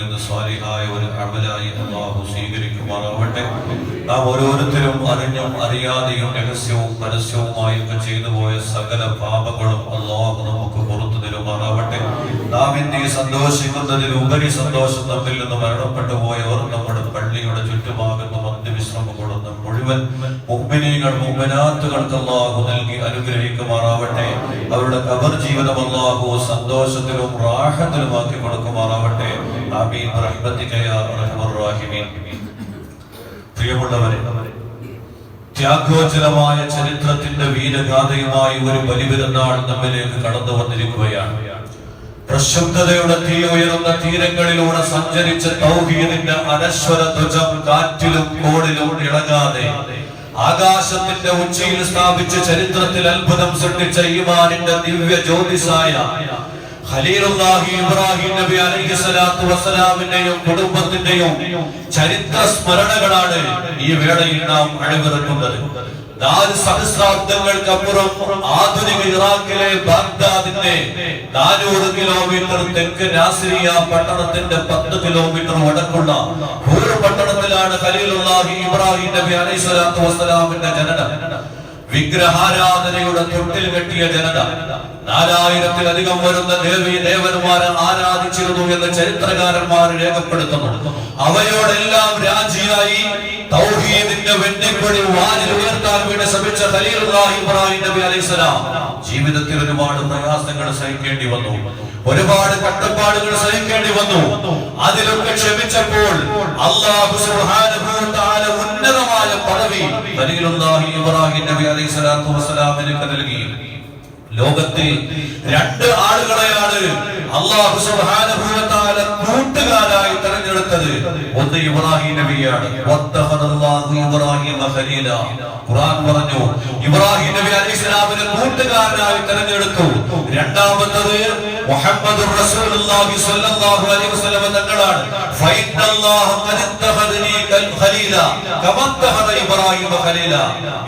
നിന്ന് സ്വാലിഹായ ഒരു അമലായി അള്ളാഹു സ്വീകരിക്കുമാറാവട്ടെ. നാം ഓരോരുത്തരും അറിഞ്ഞും അറിയാതെയും രഹസ്യവും പരസ്യവുമായി ഒക്കെ ചെയ്തു പോയ സകല പാപങ്ങളും അള്ളാഹു നമുക്ക് പുറത്തു തരുമാറാവട്ടെ. നാം ഇന്ത്യ സന്തോഷിക്കുന്നതിലുപരി സന്തോഷം തമ്മിൽ നിന്ന് മരണപ്പെട്ടു പോയവർ നമ്മുടെ പള്ളിയുടെ കൊടുന്ന മുഴുവൻ അള്ളാഹു നൽകി അവരുടെ കബർ ജീവിതം അള്ളാഹു സന്തോഷത്തിലും റാഹത്തിലുമാക്കി കൊടുക്കുമാറാവട്ടെ. ആമീൻ. പ്രിയമുള്ളവരെ ത്യാഗോചരമായ ചരിത്രത്തിന്റെ വീരഗാഥയുമായി ഒരു ബലിപെരുന്നാൾ നമ്മിലേക്ക് കടന്നു വന്നിരിക്കുകയാണ് പ്രക്ഷുബ്ധതയുടെ തീ ഉയർന്ന തീരങ്ങളിലൂടെ സഞ്ചരിച്ച തൗഹീദിന്റെ അനശ്വര ധ്വജം കാറ്റിലും കോടിലും ഇളകാതെ ആകാശത്തിന്റെ ഉച്ചയിൽ സ്ഥാപിച്ച ചരിത്രത്തിൽ അത്ഭുതം സൃഷ്ടിച്ച ഈമാനിന്റെ ദിവ്യ ജ്യോതിസായ ഖലീലുല്ലാഹി ഇബ്രാഹിം നബി അലൈഹി സ്വലാത്തു വസ്സലാമിന്റെയും കുടുംബത്തിന്റെയും ചരിത്ര സ്മരണകളാണ് ഈ വേളയിൽ നാം അണിനിരക്കുന്നത്. നാല് സഹസ്രാബ്ദങ്ങൾക്കപ്പുറം ആധുനിക ഇറാഖിലെ ബാഗ്ദാദിന്റെ നാനൂറ് കിലോമീറ്റർ തെക്ക് നാസിരിയ പട്ടണത്തിന്റെ പത്ത് കിലോമീറ്റർ വടക്കുള്ള ഹൂർ പട്ടണത്തിലാണ് ഖലീലുല്ലാഹി ഇബ്രാഹിം നബി അലൈഹി സ്വലാത്തു വസ്സലാമിന്റെ ജനനം. വിഗ്രഹാരാധനയുടെ തൊട്ടിൽ കെട്ടിയ ജനത നാലായിരത്തിലധികം വരുന്ന ദേവി ദേവന്മാരെ ആരാധിച്ചിരുന്നു എന്ന് ചരിത്രകാരന്മാർ രേഖപ്പെടുത്തുന്നു. അവയോടെല്ലാം രാജിയായി തൗഹീദിന്റെ വെണ്ണിപ്പടി വേണ്ടി ശ്രമിച്ച ഖലീലുല്ലാഹി ഇബ്രാഹിം നബി അലൈഹിസ്സലാം ജീവിതത്തിൽ ഒരുപാട് പ്രയാസങ്ങൾ സഹിക്കേണ്ടി വന്നു. ഒരുപാട് കട്ടപ്പാടുകൾ സഹിക്കേണ്ടി വന്നു. അതിലൊക്കെ ക്ഷമിച്ചപ്പോൾ വ ഉന്നതമായ പദവി ഇബ്രാഹിം നബി അലൈഹി സ്വലാത്തു വസ്സലാമിന് നൽകി. ലോകത്തിൽ രണ്ട് ആളുകളെയാണ് അള്ളാഹു തആല കൂട്ടുകാരായി തെരഞ്ഞെടുത്തത്. ഒന്ന് ഇബ്രാഹിം നബിയാണ്. വത്തഖദല്ലാഹു ഇബ്രാഹിമ ഖലീല ഖുർആൻ പറഞ്ഞു ഇബ്രാഹിം നബി അലൈഹിസ്സലാമിനെ കൂട്ടുകാരനായി തെരഞ്ഞെടുത്തു. രണ്ടാമത്തത് മുഹമ്മദുർ റസൂലുള്ളാഹി സ്വല്ലല്ലാഹു അലൈഹി വസല്ലം തങ്ങളാണ് ഫൈനല്ലാഹു കൽ ഖലീല കമാ ഇബ്രാഹിം ഖലീല.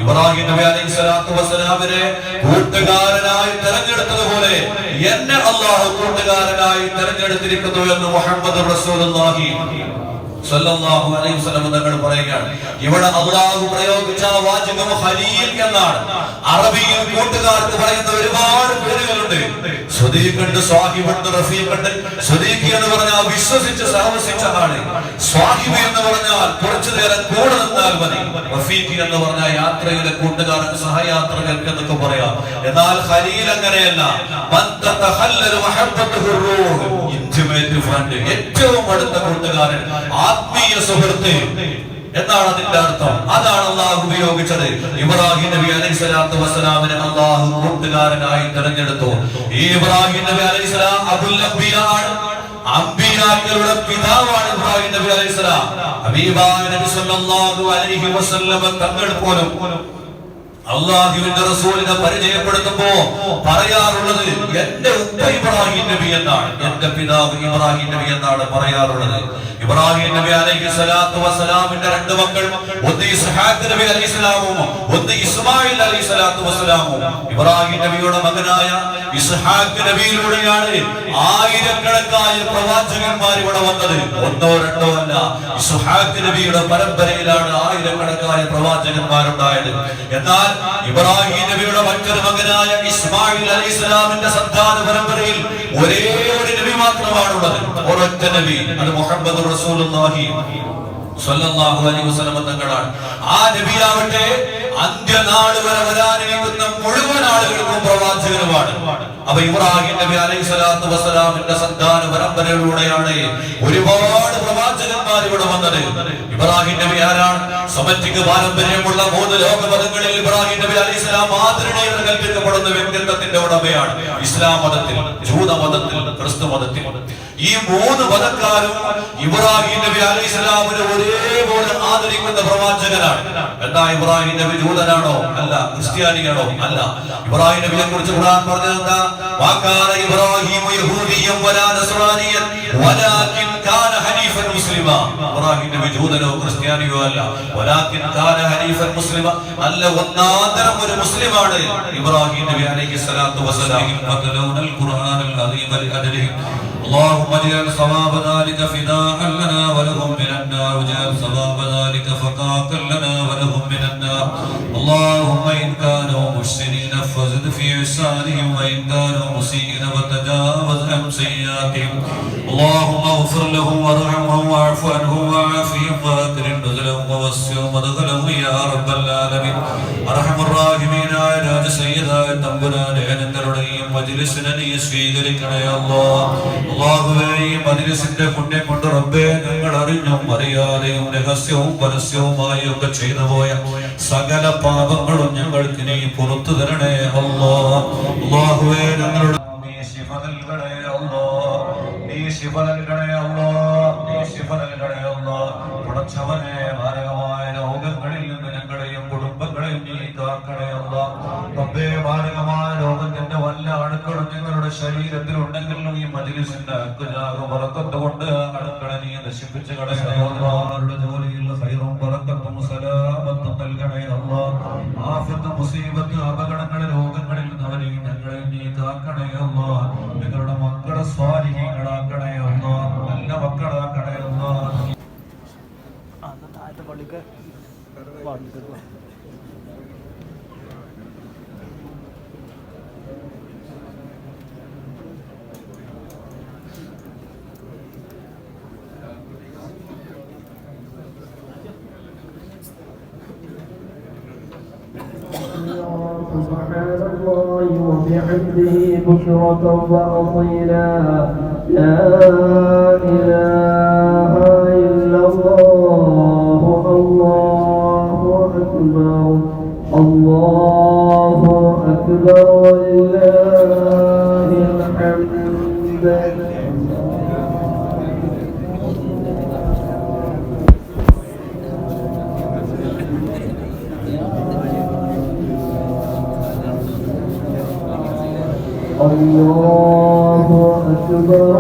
ഇബ്രാഹിം നബി അലൈഹി സ്വലാത്തു വസ്സലാമിനെ കൂട്ടുകാരനായി തെരഞ്ഞെടുത്തതുപോലെ എന്നെ അള്ളാഹു കൂട്ടുകാരനായി തെരഞ്ഞെടുത്തിരിക്കുന്നു എന്ന് മുഹമ്മദ് റസൂലുള്ളാഹി. സല്ലല്ലാഹു അലൈഹി വസല്ലം തങ്ങൾ പറയുകയാണ് ഇവിടെ അള്ളാഹു പ്രയോഗിച്ച ആ വാചകം ഹലീൽ എന്നാണ്. അറബിയിൽ കൂട്ടുകാർക്ക് പറയുന്ന ഒരുപാട് പേരുകളുണ്ട്. സ്വദീഖുണ്ട് എന്ന് പറഞ്ഞാൽ വിശ്വസിച്ച് സഹവസിച്ച സ്വാഹിബ് എന്ന് പറഞ്ഞാൽ കുറച്ചു കൂടെ നിന്നാൽ റഫീഖി എന്ന് പറഞ്ഞാൽ യാത്രയിലെ കൂട്ടുകാർക്ക് സഹയാത്രകൾക്ക് എന്നൊക്കെ പറയാം. എന്നാൽ ഹലീൽ അങ്ങനെയല്ല. ഏറ്റവും അടുത്ത കൂട്ടുകാരൻ. ആത്മീയ സുഹൃത്ത് എന്നാണ് അതിന്റെ അർത്ഥം. അതാണ് അള്ളാഹു ഉപയോഗിച്ചത്. ഇബ്രാഹിം നബി അലൈഹി സ്വലാത്തു വസ്സലാമിനെ അള്ളാഹു കൂട്ടുകാരനായി തെരഞ്ഞെടുത്തു. ഈ ഇബ്രാഹിം നബി അലൈഹി സ്വലാം അബുൽ അബ്ബിയാണ് അമ്പിയാക്കളുടെ പിതാവാണ് ഇബ്രാഹിം നബി അലൈഹി സ്വലാം. ഹബീബായ നബി സല്ലല്ലാഹു അലൈഹി വസല്ലം തങ്ങൾ പോലും അള്ളാഹുവിന്റെ റസൂലിനെ പരിചയപ്പെടുത്തുമ്പോ പറയാറുള്ളത് എന്റെ ഉപ്പ ഇബ്രാഹിം നബി എന്നാണ്. എന്റെ പിതാവ് ഇബ്രാഹിം നബി എന്നാണ് പറയാറുള്ളത്. ഇബ്രാഹിം നബി അലൈഹി സ്വലാത്തു വസ്സലാമിന്റെ രണ്ട് മക്കൾ ഒന്ന് ഇസ്ഹാഖ് നബി അലൈഹി സ്വലാമും ഒന്ന് ഇസ്മായിൽ അലൈഹി സ്വലാത്തു വസ്സലാമും. ഇബ്രാഹിം നബിയുടെ മകനായ ഇസ്ഹാഖ് നബിയിലൂടെയാണ് ആയിരക്കണക്കായ പ്രവാചകന്മാർ ഇവിടെ വന്നത്. ഒന്നോ രണ്ടോ അല്ല ഇസ്ഹാഖ് നബിയുടെ പരമ്പരയിലാണ് ആയിരക്കണക്കായ പ്രവാചകന്മാരുണ്ടായത്. എന്നാൽ ഇബ്രാഹിം നബിയുടെ മറ്റൊരു മകനായ ഇസ്മായിൽ അലി ഇസ്ലാമിന്റെ സന്താന പരമ്പരയിൽ ഒരേ ഒരു നബി മാത്രമാണുള്ളത്. ഒരൊറ്റ നബി. അത് മുഹമ്മദ് വസല്ലം തങ്ങളാണ്. ആ നബിയാവട്ടെ അന്ത്യനാട് വരെ വരാനിരിക്കുന്ന മുഴുവൻ ആളുകൾക്കും പ്രവാചകനുമാണ് അപ്പൊ ഇബ്രാഹിം നബി അലൈഹി വസ്സലാമിന്റെ സന്താന പരമ്പരയിലൂടെയാണ് ഒരുപാട് പ്രവാചകന്മാർ ഇവിടെ വന്നത്. ഇബ്രാഹിം നബി ആരാണ്? സമറ്റിക് പാരമ്പര്യമുള്ള മൂന്ന് ലോകമതങ്ങളിൽ ഇബ്രാഹിം നബി അലൈഹി സ്വലാം കൽപ്പിക്കപ്പെടുന്ന വ്യക്തിത്വത്തിന്റെ ഉടമയാണ്. ഇസ്ലാം മതത്തിൽ ജൂത മതത്തിൽ ക്രിസ്തു മതത്തിൽ. ഈ മൂന്ന് മതക്കാരും ഇബ്രാഹിം നബി അലൈഹി സ്വലാമിനെ ഒരേപോലെ ആദരിക്കുന്ന പ്രവാചകനാണ് എന്താ ഇബ്രാഹിം നബി ജൂതനാണോ അല്ല ക്രിസ്ത്യാനിയാണോ അല്ല ഇബ്രാഹിം നബിയെ കുറിച്ച് ഖുർആൻ പറഞ്ഞത് എന്താ വാക്കാന ഇബ്രാഹിം യഹൂദിയം വലാ നസ്രാനിയൻ വലാകിൻ കാന ഹനീഫൻ മുസ്ലിമ ഇബ്രാഹിം നബി ജൂതനോ ക്രിസ്ത്യാനിയോ അല്ല വലാകിൻ കാന ഹനീഫൻ മുസ്ലിമ നല്ല ഒന്നാന്തരം ഒരു മുസ്ലിമാണ് ഇബ്രാഹിം നബി അലൈഹി സ്വലാത്തു വസ്സലാം യഖ്റഊനൽ ഖുർആനൽ അദീമ ലിഅജ്ലിഹി اللهم اجعل ثواب ذلك فداء لنا ولهم من النار واجعل ثواب ذلك فقاقا لنا ولهم من النار اللهم إن كانوا محسنين فزد في عسانهم وإن كانوا مسيئين فتجاوز عن سيئاتهم اللهم اغفر لهم وارحمهم واعف عنهم وعافهم وأكرم نزلهم ووسع مدخلهم يا رب العالمين ارحم الراحمين على سيدنا تنبنا لعنة മജ്ലിസിനെ നീ സ്വീകരിക്കണേ അല്ലാ അല്ലാഹുവേ ഈ മജ്ലിസിന്റെ പുണ്യം കൊണ്ട് റബ്ബേ ഞങ്ങൾ അറിഞ്ഞും അറിയാതെയും രഹസ്യവും പരസ്യവുമായി ഒക്കെ ചെയ്തു പോയ സകല പാപങ്ങളും ഞങ്ങൾക്ക് നീ പുറത്തു തരണേ അല്ലാ അല്ലാഹുവേ അല്ലാ അവരുടെ ജോലിയുള്ള ഹൈറും പറക്കത്തും സലാമത്തും നൽകണേ അല്ലാ ആഫത്ത് മുസീബത്ത് അപകടങ്ങൾ രോഗങ്ങളിൽ നിന്ന് അവരെയും ഞങ്ങളെയും നീ കാക്കണേ അല്ലാ ഞങ്ങളുടെ മക്കളെ സ്വാധീനങ്ങളാക്കണേ അല്ലാ നല്ല മക്കളാക്കണേ അല്ലാ പള്ളിക്ക് بحمده بكرة وأصيلا. لا إله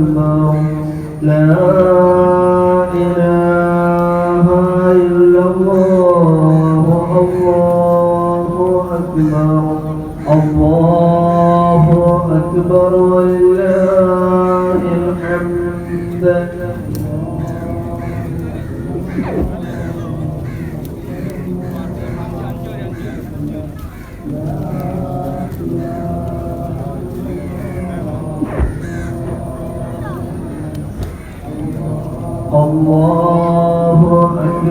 أكبر لا إله إلا الله. الله أكبر. الله أكبر. ولله الحمد. الله.